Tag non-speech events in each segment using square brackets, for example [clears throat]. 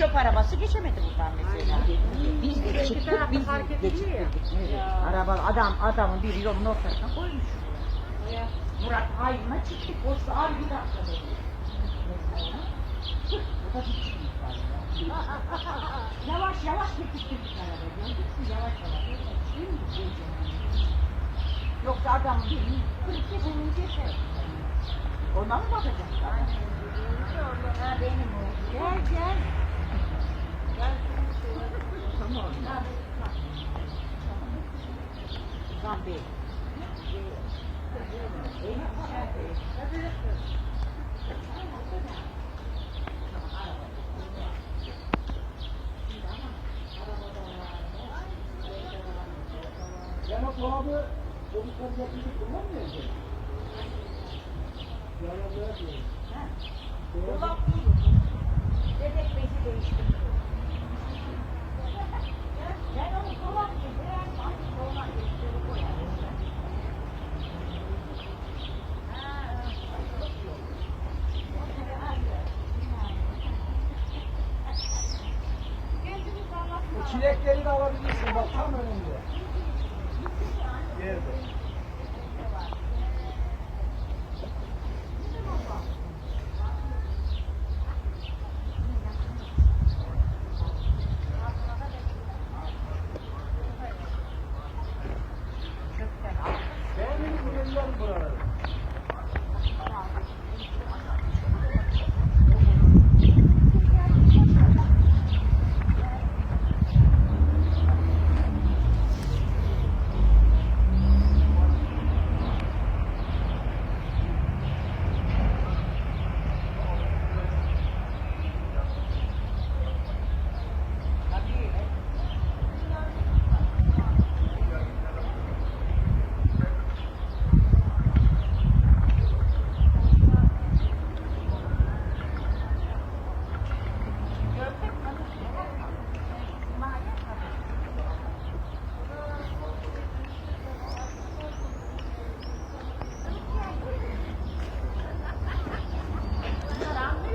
çöp arabası geçemedi buradan mesela. Biz de çıktık, biz de ya. çıktık. Evet. Araba, adam, adamın biri yolun ortasına koymuş. Murat Aydın'a çıktık, o sağır bir dakika dedi. Bu da bir çıkmış galiba. Yavaş yavaş yetiştirdik arabayı. Gördük yavaş yavaş. Yoksa adam bir kırık yapılmış geçer. Ona mı bakacaklar? Ha benim o. Gel gel. Tamam. Zambi. Yani bu abi çocuklar yapınca kullanmıyor mu? Yararlığa diyor. Dolap değil. Bebek bezi değiştirdim. Ben onu dolap diye biraz sanki dolap değiştirip koyarım. Bu çilekleri de alabilirsin bak tam önünde. Yerde. Benim bunlar buraları.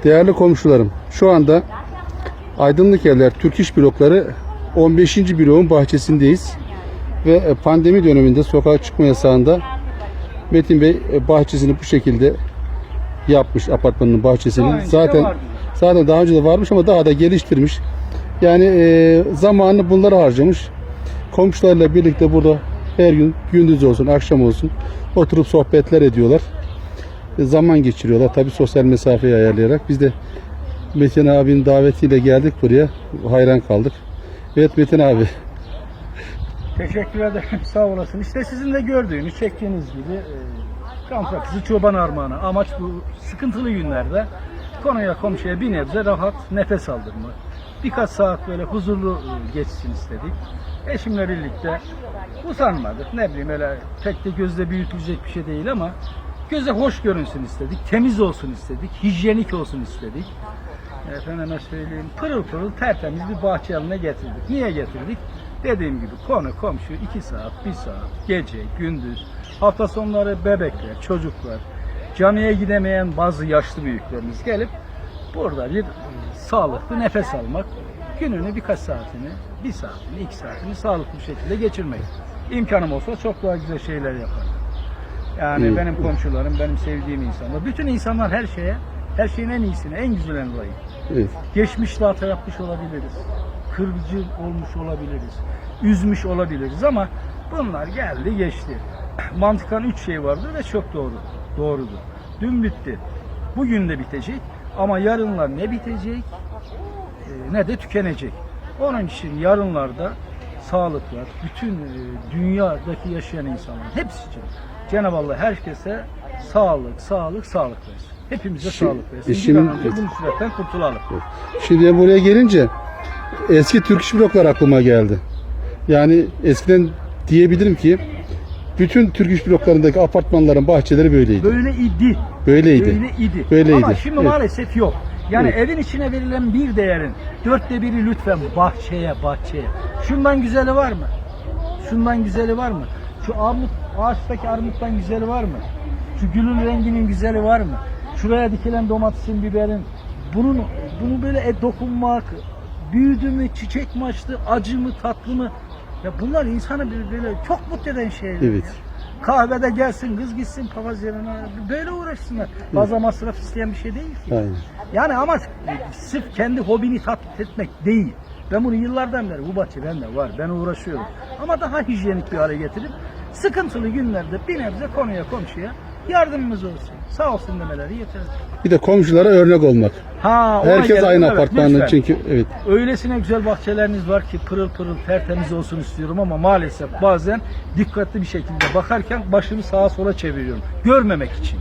Değerli komşularım, şu anda Aydınlık Evler Türk İş Blokları 15. bloğun bahçesindeyiz. Ve e, pandemi döneminde sokağa çıkma yasağında Metin Bey e, bahçesini bu şekilde yapmış apartmanın bahçesini. Daha de zaten zaten daha önce de varmış ama daha da geliştirmiş. Yani e, zamanını bunlara harcamış. Komşularla birlikte burada her gün gündüz olsun, akşam olsun oturup sohbetler ediyorlar zaman geçiriyorlar. Tabi sosyal mesafeyi ayarlayarak. Biz de Metin abinin davetiyle geldik buraya. Hayran kaldık. Evet Metin abi. Teşekkür ederim. [laughs] Sağ olasın. İşte sizin de gördüğünüz, çektiğiniz gibi e, kamp rakısı çoban armağanı. Amaç bu sıkıntılı günlerde konuya komşuya bir nebze rahat nefes aldırmak. Birkaç saat böyle huzurlu e, geçsin istedik. Eşimle birlikte usanmadık. Ne bileyim öyle pek de gözde büyütülecek bir şey değil ama göze hoş görünsün istedik. Temiz olsun istedik. Hijyenik olsun istedik. Efendime söyleyeyim pırıl pırıl tertemiz bir bahçe haline getirdik. Niye getirdik? Dediğim gibi konu komşu 2 saat, 1 saat, gece, gündüz, hafta sonları bebekler, çocuklar, camiye gidemeyen bazı yaşlı büyüklerimiz gelip burada bir e, sağlıklı nefes almak, gününü birkaç saatini, bir saatini, iki saatini sağlıklı bir şekilde geçirmek. İmkanım olsa çok daha güzel şeyler yaparım. Yani Evet. benim komşularım, benim sevdiğim insanlar. Bütün insanlar her şeye, her şeyin en iyisine, en güzeline layık. Evet. Geçmişte hata yapmış olabiliriz. Kırıcı olmuş olabiliriz. Üzmüş olabiliriz ama bunlar geldi geçti. [clears throat] Mantıkan üç şey vardır ve çok doğru. Doğrudur. Dün bitti. Bugün de bitecek ama yarınlar ne bitecek e, ne de tükenecek. Onun için yarınlarda sağlıklar, bütün e, dünyadaki yaşayan insanlar hepsi için Cenab-ı Allah herkese sağlık, sağlık, sağlık versin. Hepimize Şi- sağlık versin. e Bir şimdi- an önce bu musibetten kurtulalım. Şimdi buraya gelince eski Türk İş Bloklar aklıma geldi. Yani eskiden diyebilirim ki bütün Türk İş Bloklarındaki apartmanların bahçeleri böyleydi. Böyle idi. Böyleydi. Böyle idi. Böyleydi. Ama şimdi Evet. maalesef yok. Yani Evet. evin içine verilen bir değerin dörtte biri lütfen bahçeye, bahçeye. Şundan güzeli var mı? Şundan güzeli var mı? Şu armut, ağaçtaki armuttan güzeli var mı? Şu gülün renginin güzeli var mı? Şuraya dikilen domatesin, biberin. Bunun, bunu böyle e, dokunmak, büyüdü mü, çiçek mi açtı, acı mı, tatlı mı? Ya bunlar insanı bir- böyle çok mutlu eden şeyler. Evet. Kahvede gelsin, kız gitsin papaz yerine. Böyle uğraşsınlar. Fazla masraf isteyen bir şey değil ki. Aynen. Yani amaç e, sırf kendi hobini tatmin etmek değil. Ben bunu yıllardan beri bu bahçe bende var. Ben uğraşıyorum. Ama daha hijyenik bir hale getirip sıkıntılı günlerde bir nebze konuya komşuya yardımımız olsun. Sağ olsun demeleri yeter. Bir de komşulara örnek olmak. Ha, ona Herkes gelelim. aynı Evet, apartmanda lütfen. çünkü evet. Öylesine güzel bahçeleriniz var ki pırıl pırıl tertemiz olsun istiyorum ama maalesef bazen dikkatli bir şekilde bakarken başımı sağa sola çeviriyorum. Görmemek için.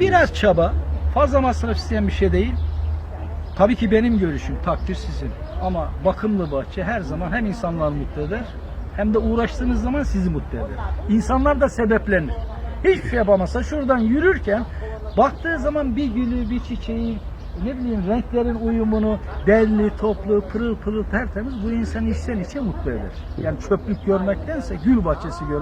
Biraz çaba, fazla masraf isteyen bir şey değil. Tabii ki benim görüşüm, takdir sizin. Ama bakımlı bahçe her zaman hem insanları mutlu eder hem de uğraştığınız zaman sizi mutlu eder. İnsanlar da sebeplenir. Hiçbir şey yapamasa şuradan yürürken baktığı zaman bir gülü, bir çiçeği, ne bileyim renklerin uyumunu, belli, toplu, pırıl pırıl tertemiz bu insanı içten içe mutlu eder. Yani çöplük görmektense gül bahçesi görmek